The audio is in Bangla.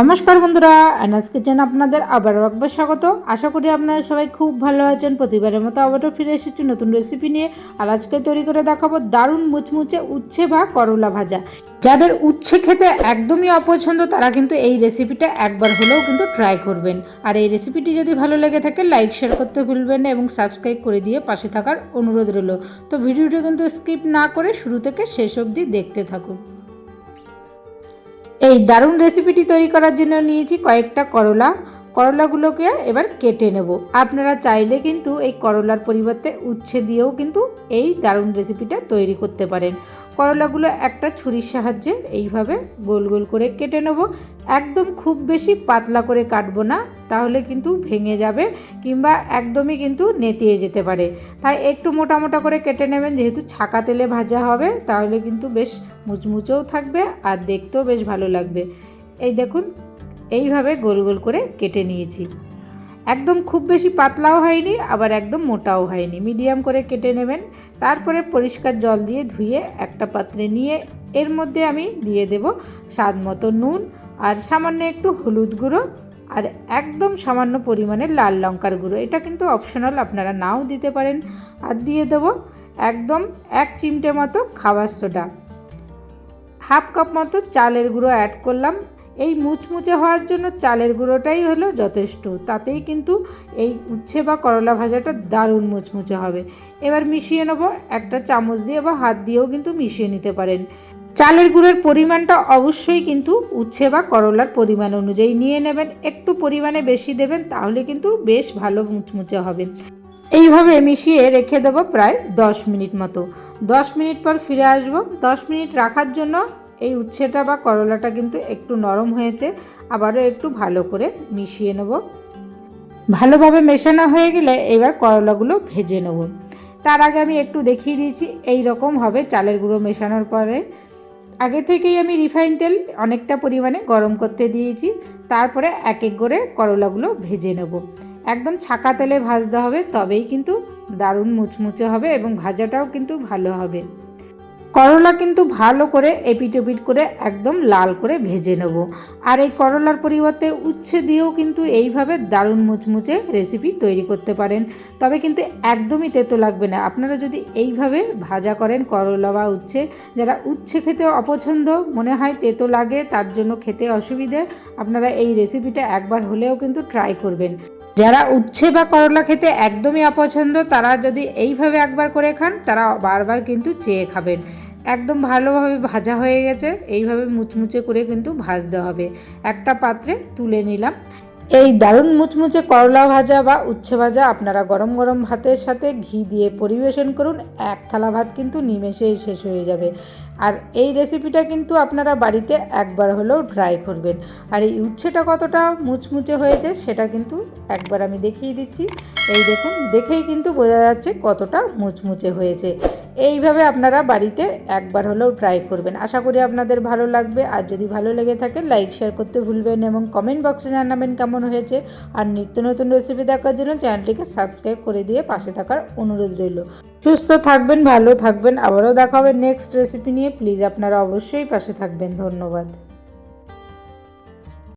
নমস্কার বন্ধুরা অ্যানাস কিচেন আপনাদের আবারও একবার স্বাগত। আশা করি আপনারা সবাই খুব ভালো আছেন। প্রতিবারের মতো আবারও ফিরে এসেছি নতুন রেসিপি নিয়ে। আর আজকে তৈরি করে দেখাবো দারুণ মুচমুচে উচ্ছে বা করলা ভাজা। যাদের উচ্ছে খেতে একদমই অপছন্দ, তারা কিন্তু এই রেসিপিটা একবার হলেও কিন্তু ট্রাই করবেন। আর এই রেসিপিটি যদি ভালো লেগে থাকে লাইক শেয়ার করতে ভুলবেন না এবং সাবস্ক্রাইব করে দিয়ে পাশে থাকার অনুরোধ রইল। তো ভিডিওটি কিন্তু স্কিপ না করে শুরু থেকে শেষ অবধি দেখতে থাকুন। এই দারুণ রেসিপিটি তৈরি করার জন্য নিয়েছি কয়েকটা করলা। করলাগুলোকে এবার কেটে নেব। আপনারা চাইলে কিন্তু এই করলার পরিবর্তে উচ্ছে দিয়েও কিন্তু এই দারুণ রেসিপিটা তৈরি করতে পারেন। করলাগুলো একটা ছুরির সাহায্যে এইভাবে গোল গোল করে কেটে নেব। একদম খুব বেশি পাতলা করে কাটবো না, তাহলে কিন্তু ভেঙে যাবে কিংবা একদমই কিন্তু নেতিয়ে যেতে পারে। তাই একটু মোটা মোটা করে কেটে নেবেন, যেহেতু ছাকা তেলে ভাজা হবে, তাহলে কিন্তু বেশ মুচমুচেও থাকবে আর দেখতেও বেশ ভালো লাগবে। এই দেখুন, এইভাবে গোল গোল করে কেটে নিয়েছি। একদম খুব বেশি পাতলাও হয়নি, আবার একদম মোটাও হয়নি। মিডিয়াম করে কেটে নেবেন, তারপরে পরিষ্কার জল দিয়ে ধুয়ে একটা পাত্রে নিয়ে এর মধ্যে আমি দিয়ে দেব স্বাদ মতো নুন আর সামান্য একটু হলুদ গুঁড়ো আর একদম সামান্য পরিমাণে লাল লঙ্কার গুঁড়ো। এটা কিন্তু অপশনাল, আপনারা নাও দিতে পারেন। আর দিয়ে দেব একদম এক চিমটে মতো খাবার সোডা। হাফ কাপ মতো চালের গুঁড়ো অ্যাড করলাম। এই মুচমুচে হওয়ার জন্য চালের গুঁড়োটাই হলো যথেষ্ট। তাতেই কিন্তু এই উচ্ছে বা করলা ভাজাটা দারুণ মুচমুচে হবে। এবার মিশিয়ে নেব একটা চামচ দিয়ে বা হাত দিয়েও কিন্তু মিশিয়ে নিতে পারেন। চালের গুঁড়োর পরিমাণটা অবশ্যই কিন্তু উচ্ছে বা করলার পরিমাণ অনুযায়ী নিয়ে নেবেন। একটু পরিমাণে বেশি দেবেন তাহলে কিন্তু বেশ ভালো মুচমুচে হবে। এইভাবে মিশিয়ে রেখে দেবো প্রায় দশ মিনিট মতো। দশ মিনিট পর ফিরে আসব। দশ মিনিট রাখার জন্য এই উচ্ছেটা বা করলাটা কিন্তু একটু নরম হয়েছে, আবারও একটু ভালো করে মিশিয়ে নেব। ভালোভাবে মেশানো হয়ে গেলে এবার করলাগুলো ভেজে নেব। তার আগে আমি একটু দেখিয়ে দিয়েছি, এই রকম হবে চালের গুঁড়ো মেশানোর পরে। আগে থেকেই আমি রিফাইন তেল অনেকটা পরিমাণে গরম করতে দিয়েছি, তারপরে এক এক করে করলাগুলো ভেজে নেব। একদম ছাকা তেলে ভাজতে হবে, তবেই কিন্তু দারুণ মুচমুচে হবে এবং ভাজাটাও কিন্তু ভালো হবে। করলা কিন্তু ভালো করে এপিট ওপিট করে একদম লাল করে ভেজে নেব। আর এই করলার পরিবর্তে উচ্ছে দিয়েও কিন্তু এইভাবে দারুণ মুচমুচে রেসিপি তৈরি করতে পারেন। তবে কিন্তু একদমই তেতো লাগবে না। আপনারা যদি এইভাবে ভাজা করেন করলা বা উচ্ছে, যারা উচ্ছে খেতে অপছন্দ, মনে হয় তেতো লাগে, তার জন্য খেতে অসুবিধে, আপনারা এই রেসিপিটা একবার হলেও কিন্তু ট্রাই করবেন। যারা উচ্ছে বা করলা খেতে একদমই অপছন্দ, তারা যদি এইভাবে একবার করে খান, তারা বারবার কিন্তু চেয়ে খাবেন। একদম ভালোভাবে ভাজা হয়ে গেছে, এইভাবে মুচমুচে করে কিন্তু ভাজতে হবে। একটা পাত্রে তুলে নিলাম। এই দারুণ মুচমুচে করলা ভাজা বা উচ্ছে ভাজা আপনারা গরম গরম ভাতের সাথে ঘি দিয়ে পরিবেশন করুন। এক থালা ভাত কিন্তু নিমেষেই শেষ হয়ে যাবে। আর এই রেসিপিটা কিন্তু আপনারা বাড়িতে একবার হলেও ট্রাই করবেন। আর এই উচ্ছেটা কতটা মুচমুচে হয়েছে সেটা কিন্তু একবার আমি দেখিয়ে দিচ্ছি। এই দেখুন, দেখেই কিন্তু বোঝা যাচ্ছে কতটা মুচমুচে হয়েছে। এইভাবে আপনারা বাড়িতে একবার হলেও ট্রাই করবেন। আশা করি আপনাদের ভালো লাগবে। আর যদি ভালো লেগে থাকে লাইক শেয়ার করতে ভুলবেন এবং কমেন্ট বক্সে জানাবেন কেমন হয়েছে। আর নিত্য নতুন রেসিপি দেখার জন্য চ্যানেলটিকে সাবস্ক্রাইব করে দিয়ে পাশে থাকার অনুরোধ রইল। সুস্থ থাকবেন, ভালো থাকবেন। আবারও দেখা হবে নেক্সট রেসিপি নিয়ে। প্লিজ আপনারা অবশ্যই পাশে থাকবেন। ধন্যবাদ।